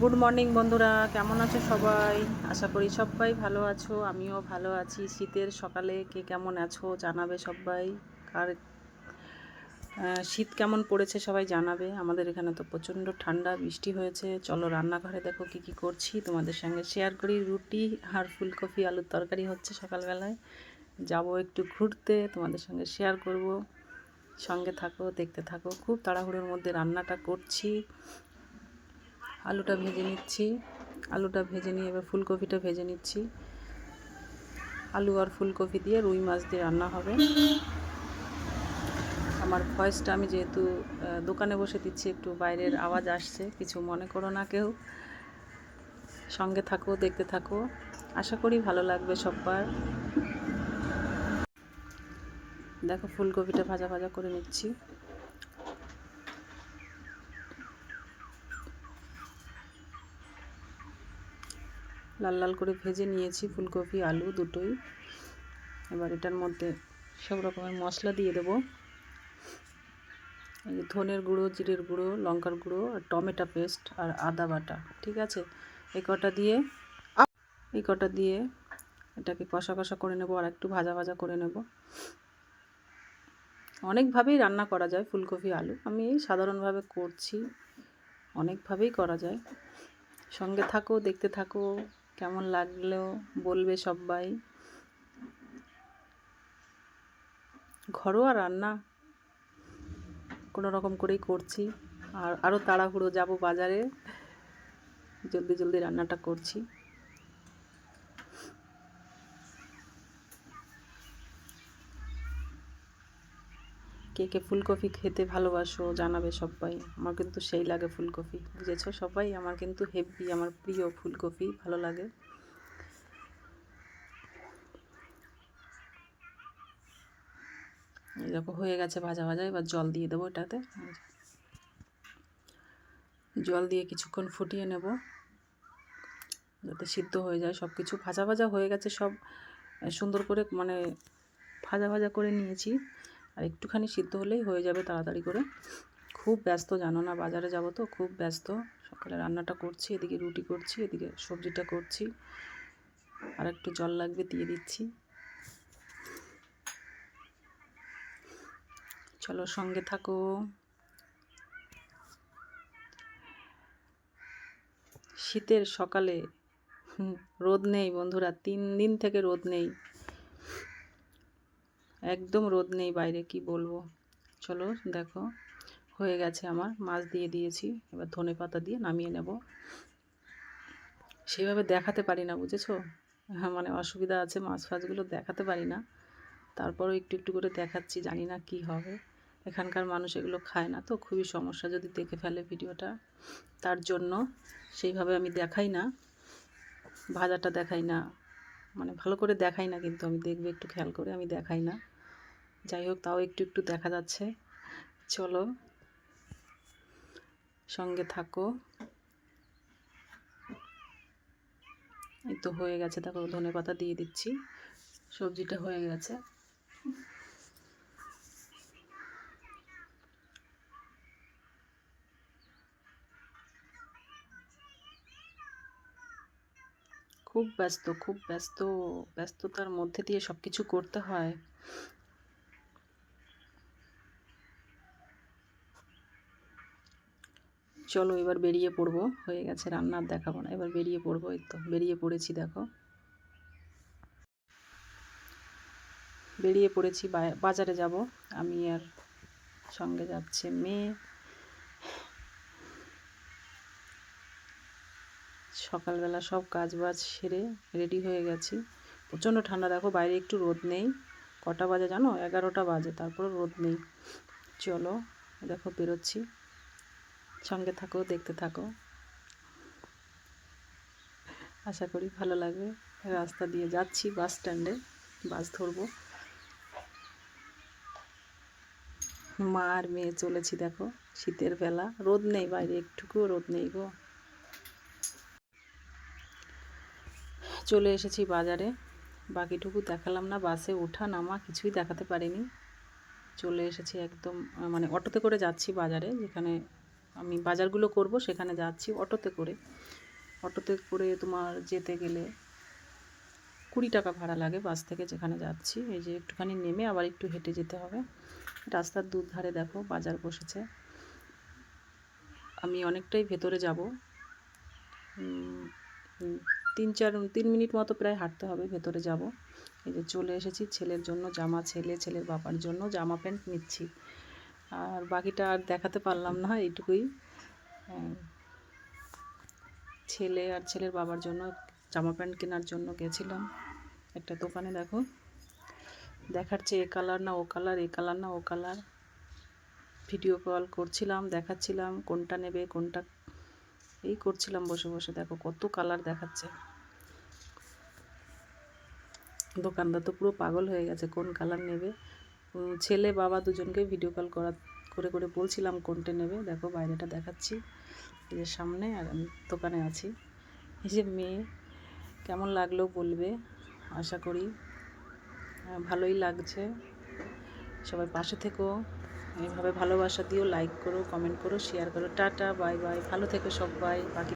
Good morning বন্ধুরা। কেমন আছো সবাই? আশা করি সবাই ভালো আছো, আমিও ভালো আছি। শীতের সকালে কে কেমন আছো জানাবে সবাই। কার শীত কেমন পড়েছে সবাই জানাবে। আমাদের এখানে তো প্রচণ্ড ঠান্ডা, বৃষ্টি হয়েছে। চলো রান্নাঘরে দেখো কি কি করছি। তোমাদের সঙ্গে শেয়ার করি। রুটি আর ফুলকপি আলুর তরকারি হচ্ছে সকালবেলায়। যাব একটু ঘুরতে, তোমাদের সঙ্গে শেয়ার করব। সঙ্গে থাকো, দেখতে থাকো। খুব তাড়াহুড়োর মধ্যে রান্নাটা করছি। আলুটা ভেজে নিচ্ছি। আলুটা ভেজে নিয়ে এবার ফুলকপিটা ভেজে নিচ্ছি। আলু আর ফুলকপি দিয়ে রুই মাছ দিয়ে রান্না হবে। আমার ভয়েসটা আমি যেহেতু দোকানে বসে দিচ্ছি, একটু বাইরের আওয়াজ আসছে, কিছু মনে করো না কেউ। সঙ্গে থাকো, দেখতে থাকো। আশা করি ভালো লাগবে সব্বার। দেখো ফুলকপিটা ভাজা ভাজা করে নিচ্ছি। লাল লাল করে ভেজে নিয়েছি ফুলকপি, আলু দুটোই। এবার এটার মধ্যে সব রকমের মশলা দিয়ে দেবো। এই ধনের গুঁড়ো, জিরের গুঁড়ো, লঙ্কার গুঁড়ো আর টমেটো পেস্ট আর আদা বাটা, ঠিক আছে? এই কটা দিয়ে এই কটা দিয়ে এটাকে কষা কষা করে নেব আর একটু ভাজা ভাজা করে নেব। অনেকভাবেই রান্না করা যায় ফুলকপি, আলু। আমি সাধারণভাবে করছি, অনেকভাবেই করা যায়। সঙ্গে থাকো, দেখতে থাকো। কেমন লাগল বলবে সবাই। ঘরোয়া রান্না কোনো রকম করেই করছি। আর আরও তাড়াহুড়ো যাব বাজারে। জলদি জলদি রান্নাটা করছি। কে কে ফুলকপি খেতে ভালোবাসো জানাবে সবাই। আমার কিন্তু সেই লাগে ফুলকপি, বুঝেছ? সবাই আমার কিন্তু হেভি আমার প্রিয় ফুলকপি, ভালো লাগে। দেখো, হয়ে গেছে ভাজা ভাজা, এবার জল দিয়ে দেবো এটাতে। জল দিয়ে কিছুক্ষণ ফুটিয়ে নেব, যাতে সিদ্ধ হয়ে যায় সব কিছু ভাজা ভাজা হয়ে গেছে সব, সুন্দর করে মানে ভাজা ভাজা করে নিয়েছি। আর একটুখানি সিদ্ধ হলেই হয়ে যাবে তাড়াতাড়ি করে। খুব ব্যস্ত, জানো না বাজারে যাব তো, খুব ব্যস্ত। সকালে রান্নাটা করছি, এদিকে রুটি করছি, এদিকে সবজিটা করছি। আর একটু জল লাগবে দিয়ে দিচ্ছি। চলো সঙ্গে থাকো। শীতের সকালে রোদ নেই বন্ধুরা, তিন দিন থেকে রোদ নেই। একদম রোদ নেই বাইরে, কি বলব? চলো দেখো, হয়ে গেছে আমার, মাছ দিয়ে দিয়েছি, এবার ধনে পাতা দিয়ে নামিয়ে নেব। সেভাবে দেখাতে পারি না, বুঝেছ? হ্যাঁ মানে অসুবিধা আছে মাছ ফাছগুলো দেখাতে পারি না। তারপরও একটু একটু করে দেখাচ্ছি, জানি না কি হবে। এখানকার মানুষ এগুলো খায় না তো, খুবই সমস্যা যদি দেখে ফেলে ভিডিওটা। তার জন্য সেইভাবে আমি দেখাই না, ভাজাটা দেখাই না। মানে ভালো করে দেখাই না কিন্তু, আমি দেখবে একটু খেয়াল করে আমি দেখাই না। যাই হোক, তাও একটু একটু দেখা যাচ্ছে। চলো, সঙ্গে থাকো। এই তো হয়ে গেছে, দেখো ধনে পাতা দিয়ে দিচ্ছি। সবজিটা হয়ে গেছে। খুব ব্যস্ত খুব ব্যস্ত, ব্যস্ততার মধ্যে দিয়ে সব কিছু করতে হয়। চলো এবার বেরিয়ে পড়ব। হয়ে গেছে রান্নার দেখাবো না। এবার বেরিয়ে পড়ব, এই তো। বেরিয়ে পড়েছি, দেখো। বেরিয়ে পড়েছি বাজারে যাব। আমি আর সঙ্গে যাচ্ছে মেয়ে। সকালবেলা সব কাজ বাজ সেরে রেডি হয়ে গেছি। প্রচণ্ড ঠান্ডা, দেখো, বাইরে একটু রোদ নেই। কটা বাজে জানো? এগারোটা বাজে, তারপরে রোদ নেই। চলো, দেখো, বেরোচ্ছি। সঙ্গে থাকো, দেখতে থাকো। আশা করি ভালো লাগবে। রাস্তা দিয়ে যাচ্ছি বাস স্ট্যান্ডে, বাস ধরবো। মা আর মেয়ে চলেছি দেখো, শীতের বেলা। রোদ নেই বাইরে একটুকুও, রোদ নেই গো। চলে এসেছি বাজারে। বাকিটুকু দেখালাম না, বাসে ওঠা নামা কিছুই দেখাতে পারিনি। চলে এসেছি একদম মানে অটোতে করে যাচ্ছি বাজারে, যেখানে আমি বাজারগুলো করব, সেখানে যাচ্ছি অটোতে করে। অটোতে করে তোমার যেতে গেলে কুড়ি টাকা ভাড়া লাগে বাস থেকে যেখানে যাচ্ছি। এই যে একটুখানি নেমে আবার একটু হেঁটে যেতে হবে। রাস্তার দু ধারে দেখো বাজার বসেছে। আমি অনেকটাই ভেতরে যাব। তিন চার, তিন মিনিট মতো প্রায় হাঁটতে হবে ভেতরে যাব। এই যে চলে এসেছি ছেলের জন্য জামা, ছেলে, ছেলের বাবার জন্য জামা প্যান্ট নিচ্ছি। আর বাকিটা আর দেখাতে পারলাম না, এইটুকুই। হ্যাঁ। ছেলে আর ছেলের বাবার জন্য জামা প্যান্ট কেনার জন্য গেছিলাম একটা দোকানে, দেখো। দেখাচ্ছে এ কালার না ও কালার, এ কালার না ও কালার। ভিডিও কল করছিলাম, দেখাচ্ছিলাম কোনটা নেবে, কোনটা এই করছিলাম বসে বসে, দেখো কত কালার দেখাচ্ছে। দোকানদার তো পুরো পাগল হয়ে গেছে, কোন কালার নেবে ছেলে বাবা দুজনকে ভিডিও কল করা, করে করে বলছিলাম কোনটা নেবে। দেখো বাইরেটা দেখাচ্ছি, এই যে সামনে, আর আমি দোকানে আছি। এই যে মেয়ে, কেমন লাগল বলবে? আশা করি ভালোই লাগছে। সবাই পাশে থেকো, এইভাবে ভালোবাসা দিও লাইক করো কমেন্ট করো শেয়ার করো। টাটা বাই বাই ভালো থেকো সবাই, বাকি